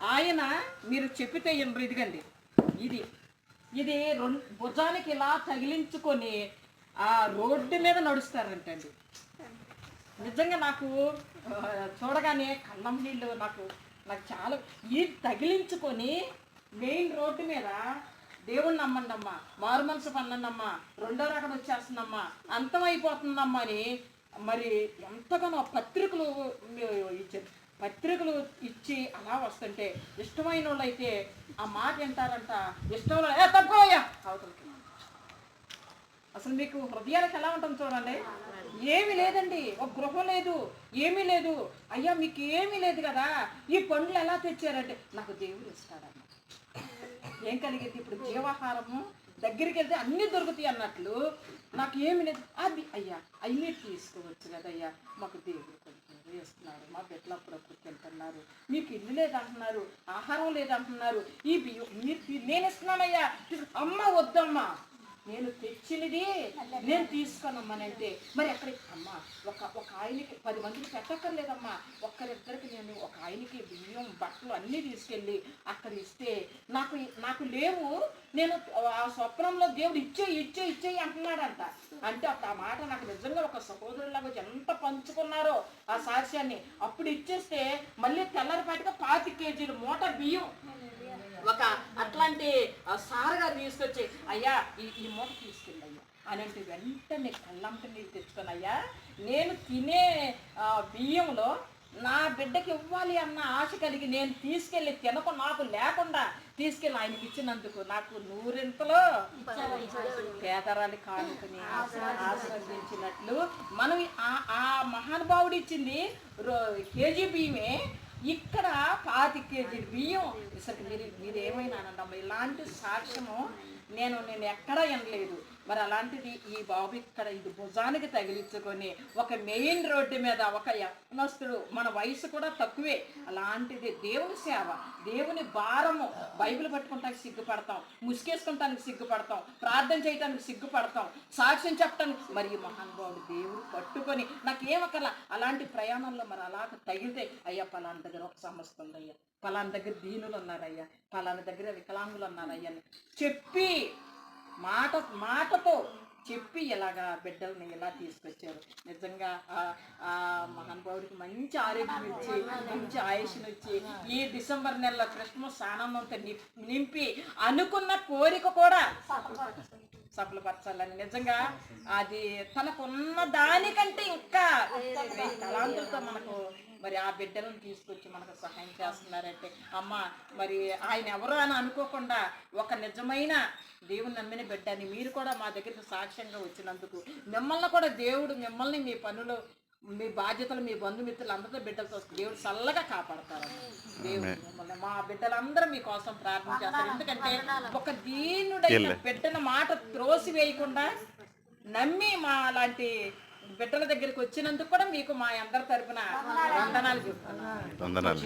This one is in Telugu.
ఆయన మీరు చెప్పితే ఎనరు ఇదిగండి. ఇది ఇది రెండు భుజానికి ఇలా తగిలించుకొని ఆ రోడ్డు మీద నడుస్తారంటండి. నిజంగా నాకు చూడగానే కన్నం నీళ్ళు నాకు నాకు చాలా ఇది తగిలించుకొని మెయిన్ రోడ్డు మీద దేవుణ్ణి నమ్మండమ్మా మారు మనసు పన్నండమ్మా రెండో రకం వచ్చేస్తుందమ్మా అంతం అయిపోతుందమ్మా అని మరి ఎంతగానో పత్రికలు చెప్తారు పత్రికలు ఇచ్చి అలా వస్తుంటే ఇష్టమైన వాళ్ళు అయితే ఆ మాట వింటారంట ఇష్టం వాళ్ళు, "ఏ, తప్పుకోవయ్యా అవతలకి అసలు మీకు హృదయాలకు ఎలా ఉంటుంది చూడండి. ఏమీ లేదండి ఒక గృహం లేదు ఏమీ లేదు. అయ్యా మీకు ఏమీ లేదు కదా. ఈ పండ్లు ఎలా తెచ్చారంటే నాకు దేవుడు ఇస్తాడన్న ఏం కలిగింది ఇప్పుడు? జీవాహారము. దగ్గరికి వెళ్తే అన్నీ దొరుకుతాయి అన్నట్లు. నాకు ఏమి లేదు. అది అయ్యా అన్నీ తీసుకోవచ్చు కదయ్యా మాకు దేవుడు కొంచెం మా బిడ్డలు అప్పుడప్పుడు తింటున్నారు? మీకు ఇల్లు లేదంటున్నారు ఆహారం లేదంటున్నారు. ఈ బియ్యం మీరు నేను ఇస్తున్నానయ్యా అమ్మ వద్దమ్మా. నేను తెచ్చినది నేను తీసుకోనమ్మనంటే మరి అక్కడ అమ్మా ఒక ఒక ఆయనకి పది మందికి పెట్టక్కర్లేదమ్మా. ఒక్కరిద్దరికి నేను ఒక ఆయనకి బియ్యం బట్టలు అన్నీ తీసుకెళ్ళి అక్కడ ఇస్తే నాకు నాకు లేవు. నేను ఆ స్వప్నంలో దేవుడు ఇచ్చే ఇచ్చే ఇచ్చే అంటున్నాడంట. అంటే ఆ మాట నాకు నిజంగా ఒక సహోదరులాగా ఎంత పంచుకున్నారో ఆ సాక్ష్యాన్ని. అప్పుడు ఇచ్చేస్తే మళ్ళీ తెల్లరిపాటిగా పాతి కేజీలు మూట బియ్యం. అంటే అట్లాంటి ఆ, తీసుకొచ్చి అయ్యా ఈ ఈ మూట తీసుకెళ్ళి అయ్యా. అని అంటే వెంటనే కళ్ళంట నీళ్ళు తెచ్చుకొని అయ్యా నేను తినే బియ్యంలో నా బిడ్డకి ఇవ్వాలి అన్న ఆశ కలిగి నేను తీసుకెళ్ళి తినకు నాకు లేకుండా తీసుకెళ్ళి ఆయనకి ఇచ్చినందుకు నాకు నూరింతలో పేదరాలి కానుకని ఆశ్రయించినట్లు మనం ఆ- ఆ మహానుభావుడు ఇచ్చింది రో- కేజీ బియ్యమే ఇక్కడ పాతి కేజీ బియ్యం. అసలు మీరు మీరు ఏమైనా అనండి ఇలాంటి సాక్ష్యము నేను నేను ఎక్కడా వినలేదు. మరి అలాంటిది ఈ బాబు ఇక్కడ ఇది భుజానికి తగిలించుకొని ఒక మెయిన్ రోడ్డు మీద ఒక యత్నస్తుడు మన వయసు కూడా తక్కువే. అలాంటిది దేవుని సేవ దేవుని భారము. బైబిల్ పట్టుకుంటానికి సిగ్గుపడతాం ముసుకేసుకుంటానికి సిగ్గుపడతాం ప్రార్థన చేయటానికి సిగ్గుపడతాం సాక్ష్యం చెప్పడానికి మరి మహానుభావుడు దేవుడు పట్టుకొని నాకేమకల అలాంటి ప్రయాణంలో మరి అలా తగిలితే అయ్యా పలానా దగ్గర ఒక సమస్య ఉందయ్యా. పలానా దగ్గర దీనులు ఉన్నారయ్యా. పలానా దగ్గర వికలాంగులు ఉన్నారయ్యా అని చెప్పి మాట మాటతో చెప్పి ఇలాగా బిడ్డల్ని ఇలా తీసుకొచ్చారు? నిజంగా ఆ- మహానుభావుడికి మంచి ఆరోగ్యం ఇచ్చి మంచి ఆయుష్ను ఇచ్చి ఈ డిసెంబర్ నెలలో క్రిస్మస్ ఆనందంతో నిప్- నింపి అనుకున్న కోరిక కూడా సఫలపరచాలని. నిజంగా అది తనకున్న దానికంటే ఇంకా తలాంతులతో మనకు మరి ఆ బిడ్డలను తీసుకొచ్చి మనకు సహాయం చేస్తున్నారంటే అమ్మ మరి ఆయన ఎవరు అని అనుకోకుండా ఒక నిజమైన దేవుని నమ్మిన బిడ్డ అని మీరు కూడా మా దగ్గరికి సాక్ష్యంగా వచ్చినందుకు మిమ్మల్ని కూడా దేవుడు మిమ్మల్ని మీ పనులు మీ బాధ్యతలు మీ బంధుమిత్రులు అందరితో బిడ్డలతో దేవుడు చల్లగా కాపాడతారు దేవుడు మిమ్మల్ని మా బిడ్డలందరూ మీకోసం ప్రార్థన చేస్తారు. ఎందుకంటే ఒక దీనుడైన బిడ్డల మాట త్రోసి వేయకుండా నమ్మి మా లాంటి బిడ్డల దగ్గరికి వచ్చినందుకు మీకు మా అందరి తరపున వందనాలు చెప్తున్నాను. వందనాలు.